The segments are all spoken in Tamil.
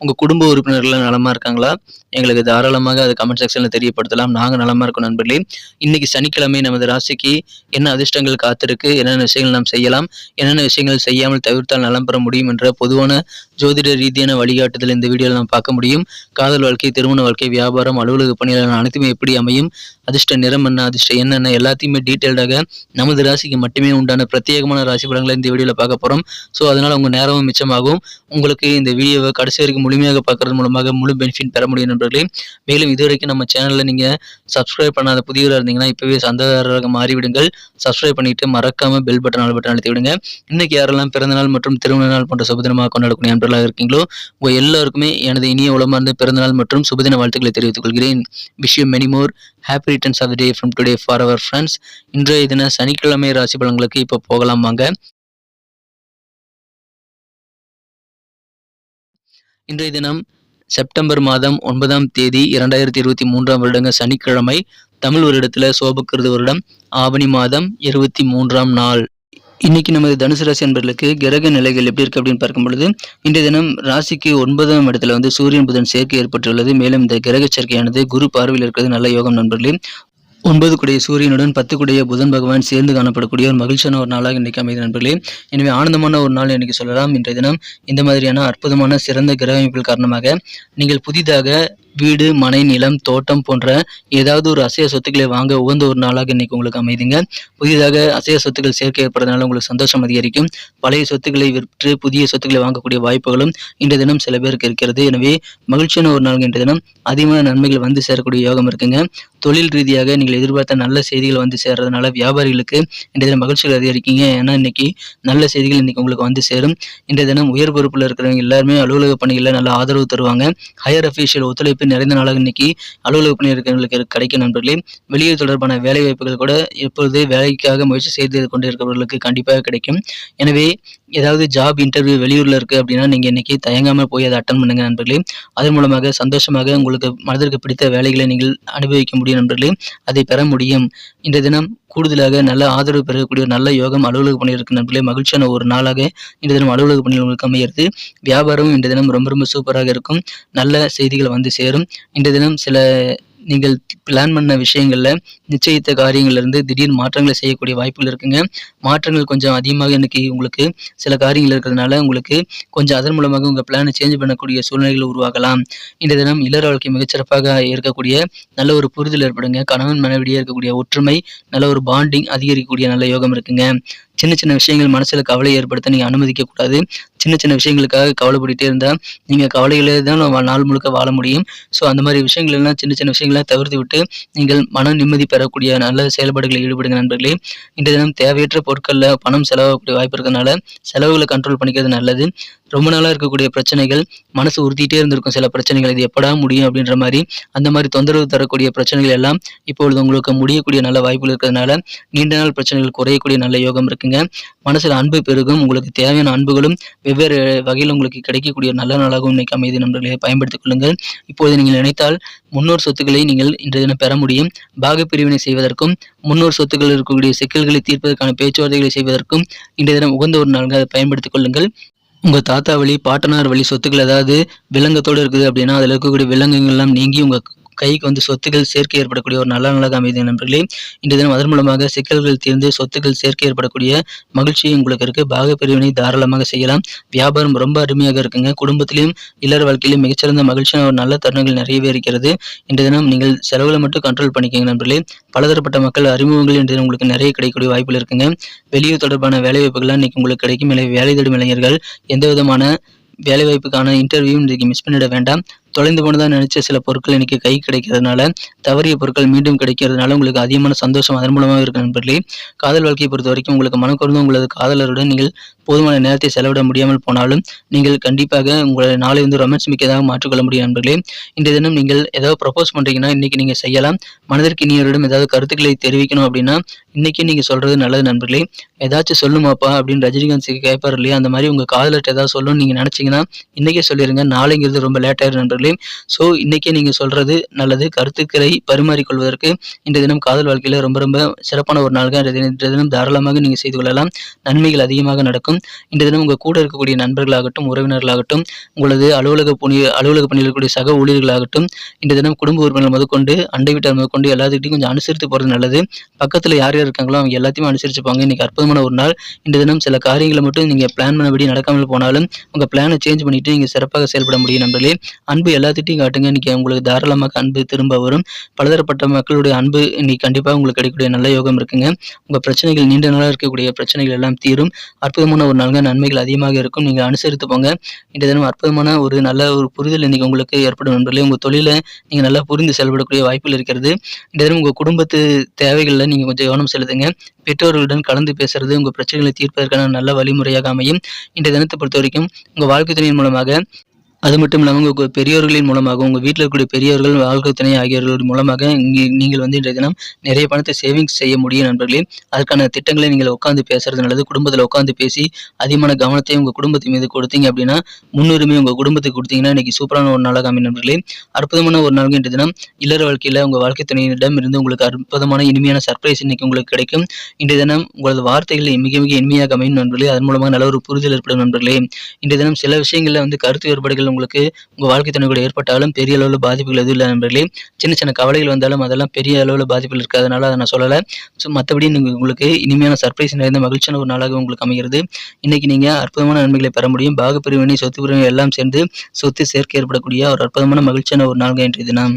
உங்கள் குடும்ப உறுப்பினர்கள் நலமா இருக்காங்களா? எங்களுக்கு தாராளமாக அது கமெண்ட் செக்ஷனில் தெரியப்படுத்தலாம். நாங்கள் நலமா இருக்கோம் நண்பர்களே. இன்னைக்கு சனிக்கிழமை நமது ராசிக்கு என்ன அதிர்ஷ்டங்கள் காத்திருக்கு? என்னென்ன விஷயங்கள் நாம் செய்யலாம்? என்னென்ன விஷயங்கள் செய்யாமல் தவிர்த்தால் நலம் பெற முடியும் என்ற பொதுவான ஜோதிட ரீதியான வழிகாட்டுதல் இந்த வீடியோவில் நாம் பார்க்க முடியும். காதல் வாழ்க்கை திருமண வாழ்க்கை வியாபாரம் அலுவலக பணிகள் அனைத்துமே எப்படி அமையும்? அதிர்ஷ்ட நிறம் என்ன? அதிர்ஷ்டம் என்னென்ன எல்லாத்தையுமே டீட்டெயில்டாக நமது ராசிக்கு மட்டுமே உண்டான பிரத்யேகமான ராசி பலன்களை இந்த வீடியோவில் பார்க்க போகிறோம் ஸோ அதனால் உங்கள் நேரமும் மிச்சமாகும். உங்களுக்கு இந்த வீடியோவை கடைசி வரைக்கும் முழுமையாக பார்க்கறது மூலமாக முழு பெனிஃபிட் பெற முடியும் நண்பர்களே. மேலும் இதுவரைக்கும் நம்ம சேனலில் நீங்கள் சப்ஸ்கிரைப் பண்ணாத புதியவராக இருந்தீங்கன்னா இப்போவே சந்தாதாரராக மாறிவிடுங்கள். சப்ஸ்கிரைப் பண்ணிட்டு மறக்காமல் பெல் பட்டன் ஆல் பட்டன் அழுத்தி விடுங்க. இன்னைக்கு யாரெல்லாம் பிறந்தநாள் மற்றும் திருமண நாள் போன்ற சுபதினமாக கொண்டாடக்கூடிய நண்பர்களாக இருக்கீங்களோ உங்கள் எல்லாருக்குமே எனது இனிய உளமார்ந்த பிறந்தநாள் மற்றும் சுபதின வாழ்த்துக்களை தெரிவித்துக் கொள்கிறேன். விஷயம் many more happy returns of the day from today for our friends இன்றைய தின சனிக்கிழமை ராசி பலன்களுக்கு இப்போ போகலாம் வாங்க. இன்றைய தினம் செப்டம்பர் மாதம் ஒன்பதாம் தேதி இரண்டாயிரத்தி இருபத்தி மூன்றாம் வருடங்க சனிக்கிழமை தமிழ் வருடத்துல சோபக்கிருது வருடம் ஆவணி மாதம் இருபத்தி மூன்றாம் நாள். இன்னைக்கு நமது தனுசு ராசி என்பர்களுக்கு கிரக நிலைகள் எப்படி இருக்கு அப்படின்னு பார்க்கும் பொழுது இன்றைய தினம் ராசிக்கு ஒன்பதாம் இடத்துல வந்து சூரியன் புதன் சேர்க்கை ஏற்பட்டுள்ளது. மேலும் இந்த கிரக சேர்க்கையானது குரு பார்வையில் இருக்கிறது. நல்ல யோகம் நண்பர்களே ஒன்பது குடைய சூரியனுடன் பத்து குடைய புதன் பகவான் சேர்ந்து காணப்படக்கூடிய ஒரு மகிழ்ச்சியான ஒரு நாளாக இன்றைக்கு அமைதி நண்பர்களே. எனவே ஆனந்தமான ஒரு நாள் இன்றைக்கு சொல்லலாம். இன்றைய தினம் இந்த மாதிரியான அற்புதமான சிறந்த கிரக அமைப்புகள் காரணமாக நீங்கள் புதிதாக வீடு மனை நிலம் தோட்டம் போன்ற ஏதாவது ஒரு அசைய சொத்துக்களை வாங்க உகந்த ஒரு நாளாக இன்னைக்கு உங்களுக்கு அமைதிங்க. புதிதாக அசைய சொத்துக்கள் சேர்க்கை ஏற்படுறதுனால உங்களுக்கு சந்தோஷம் அதிகரிக்கும். பழைய சொத்துக்களை விற்று புதிய சொத்துக்களை வாங்கக்கூடிய வாய்ப்புகளும் இன்றைய தினம் சில பேருக்கு இருக்கிறது. எனவே மகிழ்ச்சியான ஒரு நாள் இன்றைய தினம். அதிகமான நன்மைகள் வந்து சேரக்கூடிய யோகம் இருக்குங்க. தொழில் ரீதியாக நீங்கள் எதிர்பார்த்த நல்ல செய்திகள் வந்து சேர்றதுனால வியாபாரிகளுக்கு இன்றைய தினம் மகிழ்ச்சிகள் அதிகரிக்கீங்க. ஏன்னா இன்னைக்கு நல்ல செய்திகள் இன்னைக்கு உங்களுக்கு வந்து சேரும். இன்றைய தினம் உயர் பொறுப்பில் இருக்கிறவங்க எல்லாருமே அலுவலக பணிகளில் நல்ல ஆதரவு தருவாங்க. ஹையர் அஃபீஷியல் ஒத்துழைப்பு நிறைந்த நாளாக இன்னைக்கு அலுவலக பணியாளர்களுக்கு கிடைக்கும் நண்பர்களே. வெளியூர் தொடர்பான வேலை வாய்ப்புகள் கூட இப்பொழுது வேலைக்காக முயற்சி செய்து கொண்டிருக்கிறவர்களுக்கு கண்டிப்பாக கிடைக்கும். எனவே ஏதாவது ஜாப் இன்டர்வியூ வெளியூரில் இருக்குது அப்படின்னா நீங்கள் இன்றைக்கி தயங்காமல் போய் அதை அட்டன் பண்ணுங்கள் நண்பர்களே. அதன் மூலமாக சந்தோஷமாக உங்களுக்கு மனதிற்கு பிடித்த வேலைகளை நீங்கள் அனுபவிக்க முடியும் நண்பர்களே. அதை பெற முடியும். இன்றைய தினம் கூடுதலாக நல்ல ஆதரவு பெறக்கூடிய ஒரு நல்ல யோகம் அலுவலக பணியில் இருக்கு நண்பர்களே. மகிழ்ச்சியான ஒரு நாளாக இன்றைய தினம் அலுவலக பணியில் உங்களுக்கு அமையிறது வியாபாரம் இன்றைய தினம் ரொம்ப ரொம்ப சூப்பராக இருக்கும். நல்ல செய்திகள் வந்து சேரும். இன்றைய தினம் சில நீங்கள் பிளான் பண்ண விஷயங்களில் நிச்சயித்த காரியங்கள்லேருந்து திடீர் மாற்றங்களை செய்யக்கூடிய வாய்ப்புகள் இருக்குங்க. மாற்றங்கள் கொஞ்சம் அதிகமாக இன்னைக்கு உங்களுக்கு சில காரியங்கள் இருக்கிறதுனால உங்களுக்கு கொஞ்சம் அதன் மூலமாக உங்கள் பிளானை சேஞ்ச் பண்ணக்கூடிய சூழ்நிலைகள் உருவாகலாம். இந்த தினம் இளர் வாழ்க்கை மிகச்சிறப்பாக இருக்கக்கூடிய நல்ல ஒரு புரிதல் ஏற்படுங்க. கணவன் மனைவிடையே இருக்கக்கூடிய ஒற்றுமை நல்ல ஒரு பாண்டிங் அதிகரிக்கக்கூடிய நல்ல யோகம் இருக்குங்க. சின்ன சின்ன விஷயங்கள் மனசில் கவலை ஏற்படுத்த நீங்கள் அனுமதிக்க கூடாது சின்ன சின்ன விஷயங்களுக்காக கவலைப்பட்டுட்டே இருந்தால் நீங்கள் கவலைகளே தான் நாள் முழுக்க வாழ முடியும். ஸோ அந்த மாதிரி விஷயங்கள் எல்லாம் சின்ன சின்ன விஷயங்களை தவிர்த்து விட்டு நீங்கள் மன நிம்மதி பெறக்கூடிய நல்ல செயல்பாடுகளில் ஈடுபடுங்க நண்பர்களே. இந்த தினம் தேவையற்ற பொருட்களில் பணம் செலவாகக்கூடிய வாய்ப்பு இருக்கிறதுனால செலவுகளை கண்ட்ரோல் பண்ணிக்கிறது நல்லது. ரொம்ப நாளாக இருக்கக்கூடிய பிரச்சனைகள் மனசு உறுத்திட்டே இருந்திருக்கும். சில பிரச்சனைகள் இது எப்படா முடியும் அப்படின்ற மாதிரி அந்த மாதிரி தொந்தரவு தரக்கூடிய பிரச்சனைகள் எல்லாம் இப்பொழுது உங்களுக்கு முடியக்கூடிய நல்ல வாய்ப்புகள் இருக்கிறதுனால நீண்ட நாள் பிரச்சனைகள் குறையக்கூடிய நல்ல யோகம் இருக்குங்க. மனசில் அன்பு பெருகும். உங்களுக்கு தேவையான அன்புகளும் வெவ்வேறு வகையில் உங்களுக்கு கிடைக்கக்கூடிய நல்ல நாளாகவும் இன்னைக்கு அமைதி நண்பர்களை பயன்படுத்திக் கொள்ளுங்கள். இப்போது நீங்கள் நினைத்தால் முன்னோர் சொத்துக்களை நீங்கள் இன்றைய தினம் பெற முடியும். பாக பிரிவினை செய்வதற்கும் முன்னோர் சொத்துக்கள் இருக்கக்கூடிய சிக்கல்களை தீர்ப்பதற்கான பேச்சுவார்த்தைகளை செய்வதற்கும் இன்றைய தினம் உகந்த ஒரு நாளாக அதை பயன்படுத்திக் கொள்ளுங்கள். உங்கள் தாத்தா வழி பாட்டனார் வழி சொத்துக்கள் ஏதாவது விலங்கத்தோடு இருக்குது அப்படின்னா அதில் இருக்கக்கூடிய விலங்குகள்லாம் நீங்கி உங்கள் கைக்கு வந்து சொத்துக்கள் சேர்க்கை ஏற்படக்கூடிய ஒரு நல்ல நாளாக அமைதி நண்பர்களே இன்று தினம் அதன் மூலமாக சிக்கல்கள் தீர்ந்து சொத்துக்கள் சேர்க்கை ஏற்படக்கூடிய மகிழ்ச்சி உங்களுக்கு இருக்கு. பாக பிரிவினை தாராளமாக செய்யலாம். வியாபாரம் ரொம்ப அருமையாக இருக்குங்க. குடும்பத்திலையும் இல்லற வாழ்க்கையிலும் மிகச்சிறந்த மகிழ்ச்சியான ஒரு நல்ல தருணங்கள் நிறையவே இருக்கிறது. இன்று தினம் நீங்கள் செலவுகளை மட்டும் கண்ட்ரோல் பண்ணிக்கங்க நண்பர்களே. பலதரப்பட்ட மக்கள் அறிமுகங்கள் இன்று தினம் உங்களுக்கு நிறைய கிடைக்கக்கூடிய வாய்ப்புகள் இருக்குங்க. வெளியூர் தொடர்பான வேலைவாய்ப்புகள்லாம் இன்னைக்கு உங்களுக்கு கிடைக்கும். இல்லை வேலை தேடும் இளைஞர்கள் எந்த விதமான வேலைவாய்ப்புக்கான இன்டர்வியூ இன்றைக்கு மிஸ் பண்ணிட வேண்டாம். தொலைந்து போனதான் நினைச்ச சில பொருட்கள் இன்னைக்கு கை கிடைக்கிறதுனால தவறிய பொருட்கள் மீண்டும் கிடைக்கிறதுனால உங்களுக்கு அதிகமான சந்தோஷம் அதன் மூலமாக இருக்கு நண்பர்களே. காதல் வாழ்க்கையை பொறுத்த வரைக்கும் உங்களுக்கு மனக்குறந்து உங்களது காதலருடன் நீங்கள் போதுமான நேரத்தை செலவிட முடியாமல் போனாலும் நீங்கள் கண்டிப்பாக உங்களை நாளை வந்து ரொமான்ஸ் மிக்கதாக மாற்றிக்கொள்ள முடியும் நண்பர்களே. இந்த தினம் நீங்கள் ஏதாவது ப்ரப்போஸ் பண்றீங்கன்னா இன்னைக்கு நீங்க செய்யலாம். மனதிற்கு இனியவரிடம் ஏதாவது கருத்துக்களை தெரிவிக்கணும் அப்படின்னா இன்னைக்கு நீங்க சொல்றது நல்லது நண்பர்களே. ஏதாச்சும் சொல்லுமாப்பா அப்படின்னு ரஜினிகாந்த் கேட்பார் இல்லையா? அந்த மாதிரி உங்க காதலர்கிட்ட ஏதாவது சொல்லணும்னு நீங்க நினைச்சீங்கன்னா இன்னைக்கே சொல்லிருங்க. நாளைங்கிறது ரொம்ப லேட் ஆயிரும் நண்பர்களே. நண்பர்களே ஸோ இன்றைக்கே நீங்கள் சொல்கிறது நல்லது. கருத்துக்களை பரிமாறிக்கொள்வதற்கு இந்த தினம் காதல் வாழ்க்கையில் ரொம்ப ரொம்ப சிறப்பான ஒரு நாள்கள் இன்றைய தினம் தாராளமாக நீங்கள் செய்து கொள்ளலாம். நன்மைகள் அதிகமாக நடக்கும். இன்றைய தினம் உங்கள் கூட இருக்கக்கூடிய நண்பர்களாகட்டும் உறவினர்களாகட்டும் உங்களது அலுவலக பணி அலுவலக பணியில் இருக்கக்கூடிய சக ஊழியர்களாகட்டும் இந்த தினம் குடும்ப உறுப்பினர் முதற்கொண்டு அண்டை வீட்டார் முதற்கொண்டு எல்லாத்துக்கிட்டையும் கொஞ்சம் அனுசரித்து போகிறது நல்லது. பக்கத்தில் யார் யார் இருக்காங்களோ அவங்க எல்லாத்தையுமே அனுசரிச்சுப்பாங்க. இன்றைக்கி அற்புதமான ஒரு நாள். இந்த தினம் சில காரியங்களை மட்டும் நீங்கள் பிளான் பண்ணபடி நடக்காமல் போனாலும் உங்கள் பிளானை சேஞ்ச் பண்ணிவிட்டு நீங்கள் சிறப்பாக செயல்பட முடியும் நண்பர்களே. அன்பு எல்லாத்திட்டையும் காட்டுங்க. இன்றைக்கி உங்களுக்கு தாராளமாக அன்பு திரும்ப வரும். பலதரப்பட்ட மக்களுடைய அன்பு இன்னைக்கு கண்டிப்பாக உங்களுக்கு கிடைக்கக்கூடிய நல்ல யோகம் இருக்குங்க. உங்கள் பிரச்சனைகள் நீண்ட நாளாக இருக்கக்கூடிய பிரச்சனைகள் எல்லாம் தீரும். அற்புதமான ஒரு நாளுங்க. நன்மைகள் அதிகமாக இருக்கும். நீங்கள் அனுசரித்து போங்க. இந்த தினம் அற்புதமான ஒரு நல்ல ஒரு புரிதல் இன்னைக்கு உங்களுக்கு ஏற்படும் நண்பர்களே. உங்கள் தொழிலை நீங்கள் நல்லா புரிந்து செயல்படக்கூடிய வாய்ப்புகள் இருக்கிறது. இந்த தினம் உங்கள் குடும்பத்து தேவைகளில் நீங்கள் கொஞ்சம் கவனம் செலுத்துங்க. பெற்றோர்களுடன் கலந்து பேசுறது உங்கள் பிரச்சனைகளை தீர்ப்பதற்கான நல்ல வழிமுறையாக அமையும். இன்றைய தினத்தை பொறுத்த வரைக்கும் உங்கள் வாழ்க்கை துணையின் மூலமாக அது மட்டும் இல்லாமல் உங்கள் பெரியோர்களின் மூலமாக உங்கள் வீட்டில் இருக்கக்கூடிய பெரியவர்கள் வாழ்க்கை துணை ஆகியோர்கள் மூலமாக இங்கே நீங்கள் வந்து இன்றைய தினம் நிறைய பணத்தை சேவிங்ஸ் செய்ய முடியும் நண்பர்களே. அதற்கான திட்டங்களை நீங்கள் உட்காந்து பேசுறது நல்லது. குடும்பத்தில் உட்காந்து பேசி அதிகமான கவனத்தை உங்கள் குடும்பத்தின் மீது கொடுத்தீங்க அப்படின்னா முன்னுரிமை உங்கள் குடும்பத்துக்கு கொடுத்தீங்கன்னா இன்னைக்கு சூப்பரான ஒரு நாளாக அமையும் நண்பர்களே. அற்புதமான ஒரு நாள் இன்றைய தினம் இல்லற வாழ்க்கையில் உங்கள் வாழ்க்கை துணையிடம் இருந்து உங்களுக்கு அற்புதமான இனிமையான சர்ப்ரைஸ் இன்னைக்கு உங்களுக்கு கிடைக்கும். இன்றைய தினம் உங்களது வார்த்தைகள் மிக மிக இனிமையாக அமையும் நண்பர்களே. அதன் மூலமாக நல்ல ஒரு புரிதல் ஏற்படும் நண்பர்களே. இன்றைய தினம் சில விஷயங்களில் வந்து கருத்து வேறுபாடுகள் உங்களுக்கு உங்கள் வாழ்க்கை துணை கூட ஏற்பட்டாலும் பெரிய அளவில் பாதிப்புகள் எதுவும் இல்லை நண்பர்களே. சின்ன சின்ன கவலைகள் வந்தாலும் அதெல்லாம் பெரிய அளவில் பாதிப்புகள் இருக்காதனால அதை நான் சொல்லலை. ஸோ மற்றபடி நீங்கள் உங்களுக்கு இனிமையான சர்ப்ரைஸ் நிறைந்த மகிழ்ச்சியான ஒரு நாளாக உங்களுக்கு அமைகிறது. இன்றைக்கி நீங்கள் அற்புதமான நன்மைகளை பெற முடியும். பாகப்பிரிவினை சொத்து பிரிவினை எல்லாம் சேர்ந்து சொத்து சேர்க்கை ஏற்படக்கூடிய ஒரு அற்புதமான மகிழ்ச்சியான ஒரு நாள்கள் இன்றைய தினம்.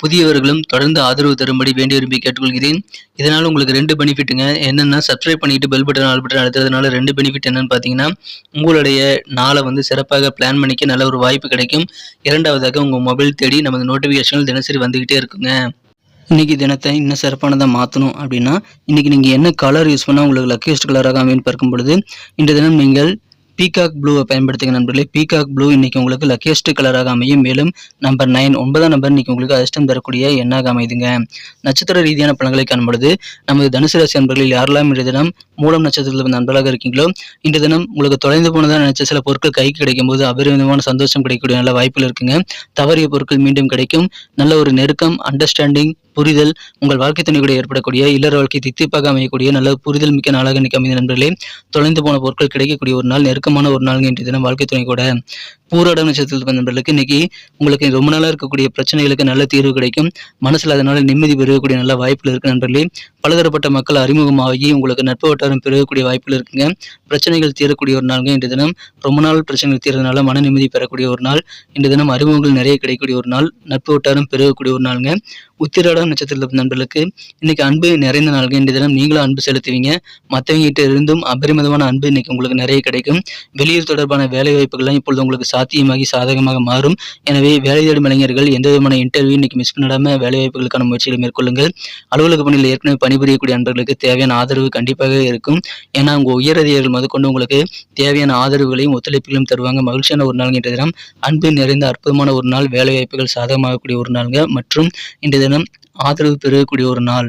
புதியவர்களும் தொடர்ந்து ஆதரவு தரும்படி வேண்டி விரும்பி கேட்டுக்கொள்கிறேன். இதனால் உங்களுக்கு ரெண்டு பெனிஃபிட்டுங்க. என்னென்னா சப்ஸ்கிரைப் பண்ணிட்டு பெல் பட்டன் ஆல் பட்டன் அழுத்துறதுனால ரெண்டு பெனிஃபிட் என்னன்னு பார்த்தீங்கன்னா உங்களுடைய நாளை வந்து சிறப்பாக பிளான் பண்ணிக்க நல்ல ஒரு வாய்ப்பு கிடைக்கும். இரண்டாவதாக உங்கள் மொபைல் தேடி நமது நோட்டிஃபிகேஷன்கள் தினசரி வந்துக்கிட்டே இருக்குங்க. இன்றைக்கி தினத்தை இன்னும் சிறப்பானதாக மாற்றணும் அப்படின்னா இன்றைக்கி நீங்கள் என்ன கலர் யூஸ் பண்ணால் உங்களுக்கு லக்கியஸ்ட் கலராக அமைன்னு பார்க்கும் பொழுது இந்த தினம் நீங்கள் பீகாக் ப்ளூவை பயன்படுத்துங்க நண்பர்களே. பீகாக் ப்ளூ இன்னைக்கு உங்களுக்கு லக்கியஸ்ட் கலராக அமையும். மேலும் நம்பர் நைன் ஒன்பதாம் நம்பர் இன்னைக்கு உங்களுக்கு அதிர்ஷ்டம் தரக்கூடிய எண்ணாக அமைதுங்க. நட்சத்திர ரீதியான பலன்களை காணும்பொழுது நமது தனுசு ராசி நண்பர்களில் யாரெல்லாம் இன்றைய தினம் மூலம் நட்சத்திரத்தில் வந்து அன்பழகாக இருக்கீங்களோ இன்று தினம் உங்களுக்கு தொலைந்து போனதாக நினைச்ச சில பொருட்கள் கைக்கு கிடைக்கும் போது அபரிமிதமான சந்தோஷம் கிடைக்கக்கூடிய நல்ல வாய்ப்பில் இருக்குங்க. தவறிய பொருட்கள் மீண்டும் கிடைக்கும். நல்ல ஒரு நெருக்கம் அண்டர்ஸ்டாண்டிங் புரிதல் உங்கள் வாழ்க்கை துணை கூட ஏற்படக்கூடிய இல்லற வாழ்க்கை தித்திப்பாக அமையக்கூடிய நல்ல புரிதல் மிக்க நாளாக இன்னைக்கு அமைந்த நண்பர்களே தொலைந்து போன பொருட்கள் கிடைக்கக்கூடிய ஒரு நாள் நெருக்கமான ஒரு நாள் இன்றைய தினம் வாழ்க்கை துணை கூட. பூராட நட்சத்திரத்தில் பிறந்தவர்களுக்கு இன்னைக்கு உங்களுக்கு ரொம்ப நாளாக இருக்கக்கூடிய பிரச்சனைகளுக்கு நல்ல தீர்வு கிடைக்கும். மனசில் அதனால நிம்மதி பெருகக்கூடிய நல்ல வாய்ப்புகள் இருக்கு நண்பர்களே. பலதரப்பட்ட மக்கள் அறிமுகமாகி உங்களுக்கு நட்பு வட்டாரம் பெருகக்கூடிய வாய்ப்புகள் இருக்குங்க. பிரச்சனைகள் தீரக்கூடிய ஒரு நாளுங்க இன்று தினம். ரொம்ப நாள் பிரச்சனைகள் தீர்றதுனால மன நிம்மதி பெறக்கூடிய ஒரு நாள். இன்று தினம் அறிமுகங்கள் நிறைய கிடைக்கக்கூடிய ஒரு நாள். நட்பு வட்டாரம் பெருகக்கூடிய ஒரு நாளுங்க. உத்திராடம் நட்சத்திரத்தில் நண்பர்களுக்கு இன்னைக்கு அன்பு நிறைந்த நாள்கள் இன்று தினம் நீங்களும் அன்பு செலுத்துவீங்க. மற்றவங்க கிட்ட இருந்தும் அபரிமிதமான அன்பு இன்னைக்கு உங்களுக்கு நிறைய கிடைக்கும். வெளியூர் தொடர்பான வேலை வாய்ப்புகள்லாம் இப்பொழுது உங்களுக்கு சாத்தியமாகி சாதகமாக மாறும். எனவே வேலை தேடும் இளைஞர்கள் எந்த விதமான இன்டர்வியூ இன்னைக்கு மிஸ் பண்ணிடாம வேலை வாய்ப்புகளுக்கான முயற்சிகளை மேற்கொள்ளுங்கள். அலுவலக பணியில் ஏற்கனவே பணிபுரியக்கூடிய அன்பர்களுக்கு தேவையான ஆதரவு கண்டிப்பாக இருக்கும். ஏன்னா உங்க உயரதிகாரிகள் முதற்கொண்டு உங்களுக்கு தேவையான ஆதரவுகளையும் ஒத்துழைப்புகளையும் தருவாங்க. மகிழ்ச்சியான ஒரு நாள் இன்றைய தினம். அன்பு நிறைந்த அற்புதமான ஒரு நாள். வேலை வாய்ப்புகள் சாதகமாகக்கூடிய ஒரு நாளுங்க. மற்றும் இன்றைய தினம் ஆதரவு பெறக்கூடிய ஒரு நாள்.